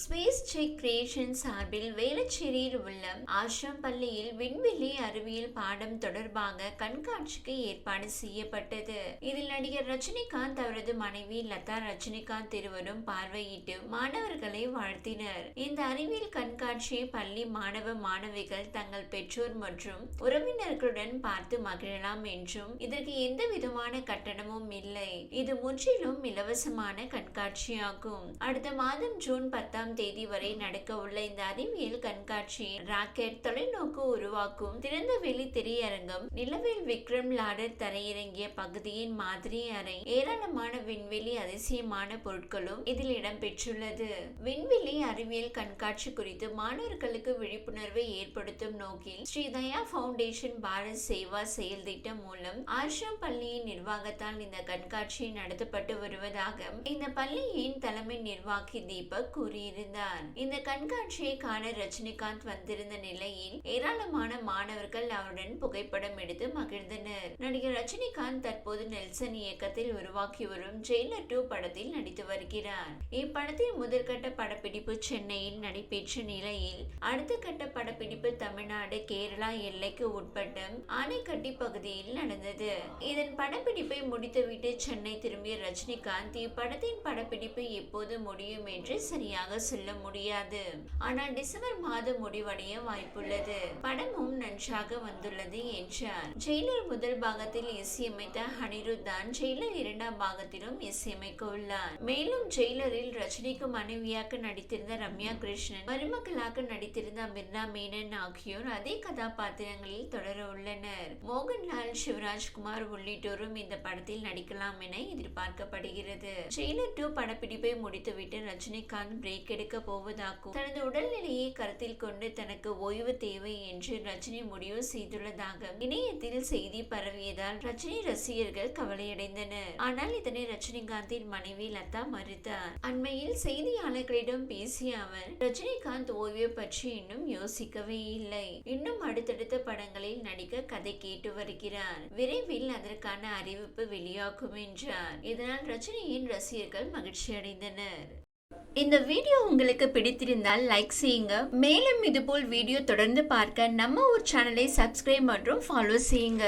Space check creation சார்பில் வேளச்சேரியில் உள்ள ஆஷ்ரம் பள்ளியில் விண்வெளி அறிவியல் பாடம் தொடர்பாக கண்காட்சிக்கு ஏற்பாடு செய்யப்பட்டது. இதில் நடிகர் ரஜினிகாந்த் அவரது மனைவி லதா ரஜினிகாந்த் இருவரும் பார்வையிட்டு மாணவர்களை வாழ்த்தினர். இந்த அறிவியல் கண்காட்சியை பள்ளி மாணவ மாணவிகள் தங்கள் பெற்றோர் மற்றும் உறவினர்களுடன் பார்த்து மகிழலாம் என்றும் இதற்கு எந்த விதமான கட்டணமும் இல்லை. இது முற்றிலும் இலவசமான கண்காட்சியாகும். அடுத்த மாதம் ஜூன் பத்தாம் தேதி வரை நடக்க உள்ள இந்த அறிவியல் கண்காட்சி ராக்கெட் தொலைநோக்கு உருவாக்கும் திறந்த வெளி திரையரங்கம் நிலவில் விக்ரம் லாடர் தரையிறங்கிய பகுதியின் மாதிரி அறை ஏராளமான விண்வெளி அதிசயமான பொருட்களும் இதில் இடம்பெற்றுள்ளது. விண்வெளி அறிவியல் கண்காட்சி குறித்து மாணவர்களுக்கு விழிப்புணர்வை ஏற்படுத்தும் நோக்கில் ஸ்ரீ தயா பவுண்டேஷன் பாரத் சேவா செயல் திட்டம் மூலம் ஆர்ஷம் பள்ளியின் நிர்வாகத்தால் இந்த கண்காட்சி நடத்தப்பட்டு வருவதாக இந்த பள்ளியின் தலைமை நிர்வாகி தீபக் கூறியிருந்தார் இந்த கண்காட்சியை காண ரஜினிகாந்த் வந்திருந்த நிலையில் ஏராளமான மாணவர்கள் அவருடன் புகைப்படம் எடுத்து மகிழ்ந்தனர். நடிகர் ரஜினிகாந்த் தற்போது நெல்சன் இயக்கத்தில் உருவாக்கி வரும் ஜெயிலர் டூ படத்தில் நடித்து வருகிறார். இப்படத்தின் முதற்கட்ட படப்பிடிப்பு சென்னையில் நடைபெற்ற நிலையில் அடுத்த கட்ட படப்பிடிப்பு தமிழ்நாடு கேரளா எல்லைக்கு உட்பட்ட ஆனைக்கட்டி பகுதியில் நடந்தது. இதன் படப்பிடிப்பை முடித்துவிட்டு சென்னை திரும்பிய ரஜினிகாந்த் இப்படத்தின் படப்பிடிப்பு எப்போது முடியும் என்று சரியாக சொல்ல முடியாது. ஆனால் டிசம்பர் மாதம் முடிவடைய வாய்ப்புள்ளது. படமும் நன்றாக வந்துள்ளது என்றார். ஜெயிலர் முதல் பாகத்தில் இசையமைத்த அனிருத் தான் ஜெயிலர் இரண்டாம் பாகத்திலும் இசையமைக்க உள்ளார். மேலும் ஜெயிலரில் ரஜினிக்கு மனைவியாக நடித்திருந்த ரம்யா கிருஷ்ணன் மருமகளாக நடித்திருந்த மிர்னா மேனன் ஆகியோர் அதே கதாபாத்திரங்களில் தொடர உள்ளனர். மோகன்லால் சிவராஜ்குமார் உள்ளிட்டோரும் இந்த படத்தில் நடிக்கலாம் என எதிர்பார்க்கப்படுகிறது. ட்ரெய்லர் டூ படப்பிடிப்பை முடித்துவிட்டு ரஜினிகாந்த் பிரேக் எடுக்க போவதாகவும் தனது உடல்நிலையை கருத்தில் கொண்டு தனக்கு ஓய்வு தேவை என்று ரஜினி முடிவு செய்துள்ளதாக இணையத்தில் செய்தி பரவியதால் ரஜினி ரசிகர்கள் கவலையடைந்தனர். ஆனால் இதனை ரஜினிகாந்தின் மனைவி லதா மறுத்தார். அண்மையில் செய்தியாளர்களிடம் பேசிய அவர் ரஜினிகாந்த் ஓய்வு பற்றி இன்னும் யோசிக்கவே இல்லை. இன்னும் அடுத்தடுத்த படங்களில் நடிக்க கதை கேட்டு வருகிறார். விரைவில் அதற்கான அறிவிப்பு வெளியாகும் என்றார். இதனால் ரஜினியின் ரசிகர்கள் மகிழ்ச்சி அடைந்தனர் இந்த வீடியோ உங்களுக்கு பிடித்திருந்தால் லைக் செய்யுங்க. மேலும் இதுபோல் வீடியோ தொடர்ந்து பார்க்க நம்ம ஒரு சேனலை சப்ஸ்கிரைப் மற்றும் ஃபாலோ செய்யுங்க.